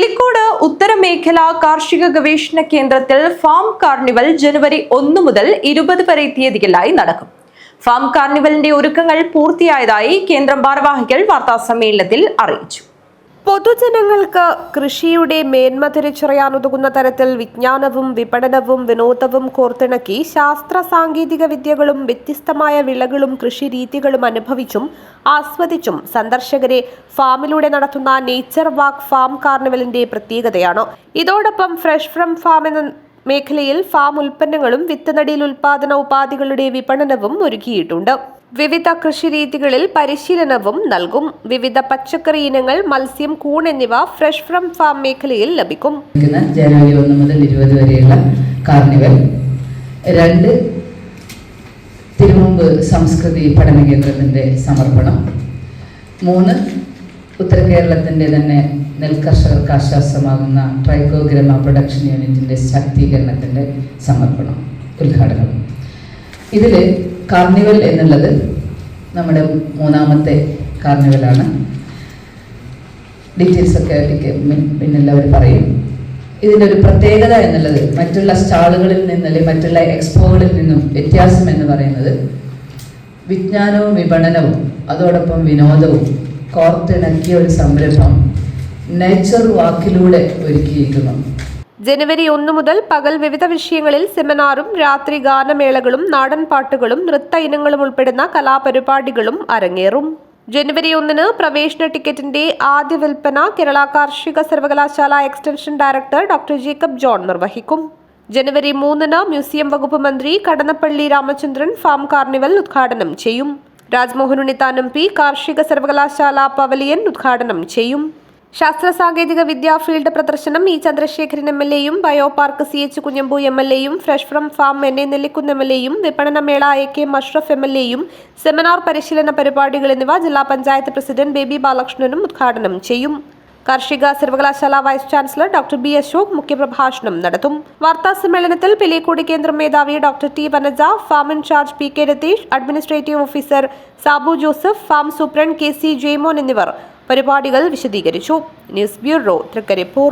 പിലിക്കോട് ഉത്തരമേഖല കാർഷിക ഗവേഷണ കേന്ദ്രത്തിൽ ഫാം കാർണിവൽ ജനുവരി ഒന്ന് മുതൽ ഇരുപത് വരെ തീയതികളിലായി നടക്കും. ഫാം കാർണിവലിന്റെ ഒരുക്കങ്ങൾ പൂർത്തിയായതായി കേന്ദ്രം ഭാരവാഹികൾ വാർത്താ സമ്മേളനത്തിൽ അറിയിച്ചു. പൊതുജനങ്ങൾക്ക് കൃഷിയുടെ മേന്മ തിരിച്ചറിയാനുതകുന്ന തരത്തിൽ വിജ്ഞാനവും വിപണനവും വിനോദവും കോർത്തിണക്കി ശാസ്ത്ര സാങ്കേതിക വിദ്യകളും വ്യത്യസ്തമായ വിളകളും കൃഷിരീതികളും അനുഭവിച്ചും ആസ്വദിച്ചും സന്ദർശകരെ ഫാമിലൂടെ നടത്തുന്ന നേച്ചർ വാക്ക് ഫാം കാർണിവലിന്റെ പ്രത്യേകതയാണ്. ഇതോടൊപ്പം ഫ്രഷ് ഫ്രം ഫാം എന്ന മേഖലയിൽ ഫാം ഉൽപ്പന്നങ്ങളും വിത്തനടിയിൽ ഉൽപാദന ഉപാധികളുടെ വിപണനവും ഒരുക്കിയിട്ടുണ്ട്. വിവിധ കൃഷിരീതികളിൽ പരിശീലനവും നൽകും. വിവിധ പച്ചക്കറി ഇനങ്ങൾ മത്സ്യം കൂൺ എന്നിവ ഫ്രഷ് ഫ്രം ഫാം മേഖലയിൽ ലഭിക്കും. ജനുവരി ഒന്ന് മുതൽ ഇരുപത് വരെയുള്ള കാർണിവൽ. രണ്ട് തിരുമുമ്പ് സംസ്കൃതി പഠന കേന്ദ്രത്തിന്റെ സമർപ്പണം. മൂന്ന് ഉത്തര കേരളത്തിന്റെ തന്നെ നെൽകർഷകർക്ക് ആശ്വാസമാകുന്ന ട്രൈക്കോഗ്രമ പ്രൊഡക്ഷൻ യൂണിറ്റിന്റെ ശാക്തീകരണത്തിന്റെ സമർപ്പണം ഉദ്ഘാടനം. ഇതിൽ കാർണിവൽ എന്നുള്ളത് നമ്മുടെ മൂന്നാമത്തെ കാർണിവലാണ്. ഡീറ്റെയിൽസ് ഒക്കെ എനിക്ക് പിന്നെല്ലാം അവർ പറയും. ഇതിന്റെ ഒരു പ്രത്യേകത എന്നുള്ളത് മറ്റുള്ള സ്റ്റാളുകളിൽ നിന്ന് അല്ലെങ്കിൽ മറ്റുള്ള എക്സ്പോകളിൽ നിന്നും വ്യത്യാസം എന്ന് പറയുന്നത് വിജ്ഞാനവും വിപണനവും അതോടൊപ്പം വിനോദവും കോർത്തിണക്കിയ ഒരു സംരംഭം നേച്ചർ വാക്കിലൂടെ ഒരുക്കിയിരിക്കുന്നു. ജനുവരി ഒന്ന് മുതൽ പകൽ വിവിധ വിഷയങ്ങളിൽ സെമിനാറും രാത്രി ഗാനമേളകളും നാടൻ പാട്ടുകളും നൃത്ത ഇനങ്ങളും ഉൾപ്പെടുന്ന കലാപരിപാടികളും അരങ്ങേറും. ജനുവരി ഒന്നിന് പ്രവേശന ടിക്കറ്റിന്റെ ആദ്യ വിൽപ്പന കേരള കാർഷിക സർവകലാശാല extension director doctor Jacob John നിർവഹിക്കും. ജനുവരി മൂന്നിന് മ്യൂസിയം വകുപ്പ് മന്ത്രി കടന്നപ്പള്ളി രാമചന്ദ്രൻ ഫാം കാർണിവൽ ഉദ്ഘാടനം ചെയ്യും. രാജ്മോഹൻ ഉണ്ണിത്താനം പി കാർഷിക സർവകലാശാല പവലിയൻ ഉദ്ഘാടനം ചെയ്യും. ശാസ്ത്ര സാങ്കേതിക വിദ്യാ ഫീൽഡ് പ്രദർശനം ഇ ചന്ദ്രശേഖരൻ എം എൽ എയും bio park C H Kunhambu M L എയും fresh from farm N A Nellikunnu M L എയും വിപണനമേള A K Mashraf M L എയും സെമിനാർ പരിശീലന പരിപാടികൾ എന്നിവ ജില്ലാ പഞ്ചായത്ത് പ്രസിഡന്റ് ബേബി ബാലകൃഷ്ണനും ഉദ്ഘാടനം ചെയ്യും. കാർഷിക സർവകലാശാല vice chancellor doctor B Ashok മുഖ്യപ്രഭാഷണം നടത്തും. വാർത്താ സമ്മേളനത്തിൽ പിലിക്കോട് കേന്ദ്രം മേധാവി doctor T Vanaja farm in charge P K Ratheesh administrative officer Sabu Joseph farm superintendent K C Jaimon എന്നിവർ പരിപാടികൾ വിശദീകരിച്ചു. News bureau Trikaripur.